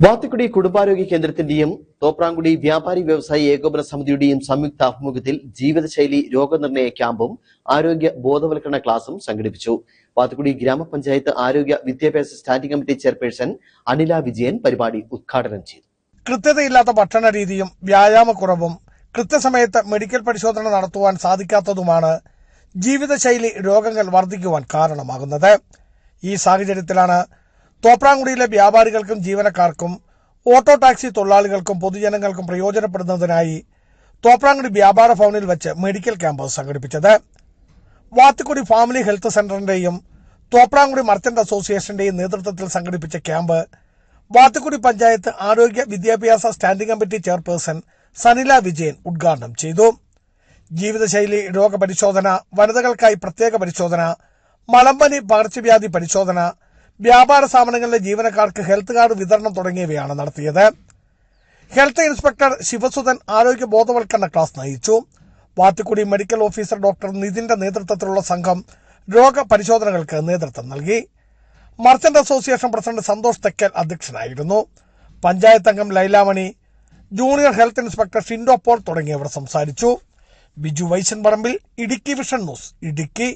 വാത്തുക്കുടി കുടുംബാരോഗ്യ കേന്ദ്രത്തിന്റെയും തോപ്രാങ്കുടി വ്യാപാരി വ്യവസായി ഏകോപന സമിതിയുടെയും സംയുക്ത ആഭിമുഖ്യത്തിൽ ജീവിതശൈലി രോഗനിർണയ ക്യാമ്പും ആരോഗ്യ ബോധവൽക്കരണ ക്ലാസും സംഘടിപ്പിച്ചു. വാത്തുക്കുടി ഗ്രാമപഞ്ചായത്ത് ആരോഗ്യ വിദ്യാഭ്യാസ standing committee chairperson Anila Vijayan പരിപാടി ഉദ്ഘാടനം ചെയ്തു. കൃത്യതയില്ലാത്ത ഭക്ഷണ രീതിയും വ്യായാമക്കുറവും കൃത്യസമയത്ത് മെഡിക്കൽ പരിശോധന നടത്തുവാൻ സാധിക്കാത്തതുമാണ് ജീവിതശൈലി രോഗങ്ങൾ വർദ്ധിക്കുവാൻ കാരണമാകുന്നത്. ഈ സാഹചര്യത്തിലാണ് തോപ്രാങ്കുടിയിലെ വ്യാപാരികൾക്കും ജീവനക്കാർക്കും ഓട്ടോ ടാക്സി തൊഴിലാളികൾക്കും പൊതുജനങ്ങൾക്കും പ്രയോജനപ്പെടുന്നതിനായി തോപ്രാങ്കുടി വ്യാപാര ഭവനിൽ വെച്ച് മെഡിക്കൽ ക്യാമ്പ് സംഘടിപ്പിച്ചത്. വാത്തിക്കുടി ഫാമിലി ഹെൽത്ത് സെന്ററിന്റെയും തോപ്രാങ്കുടി മർച്ചന്റ് അസോസിയേഷന്റെയും നേതൃത്വത്തിൽ സംഘടിപ്പിച്ച ക്യാമ്പ് വാത്തിക്കുടി പഞ്ചായത്ത് ആരോഗ്യ വിദ്യാഭ്യാസ standing committee chairperson Sanila Vijayan ഉദ്ഘാടനം ചെയ്തു. ജീവിതശൈലി രോഗപരിശോധന വനിതകൾക്കായി പ്രത്യേക പരിശോധന മലമ്പനി പകർച്ചവ്യാധി പരിശോധന വ്യാപാര സ്ഥാപനങ്ങളിലെ ജീവനക്കാർക്ക് ഹെൽത്ത് കാർഡ് വിതരണം തുടങ്ങിയവയാണ് നടത്തിയത്. ഹെൽത്ത് ഇൻസ്പെക്ടർ ശിവസുധൻ ആരോഗ്യ ബോധവൽക്കരണ ക്ലാസ് നയിച്ചു. വാത്തിക്കുടി മെഡിക്കൽ ഓഫീസർ ഡോക്ടർ നിതിന്റെ നേതൃത്വത്തിലുള്ള സംഘം രോഗപരിശോധനകൾക്ക് നേതൃത്വം നൽകി. Merchant association president Santhosh Thekkal അധ്യക്ഷനായിരുന്നു. പഞ്ചായത്ത് അംഗം Lailamani junior health inspector Shindo Paul തുടങ്ങിയവർ സംസാരിച്ചു. Biju Vaishan Parambil Idukki vision news Idukki.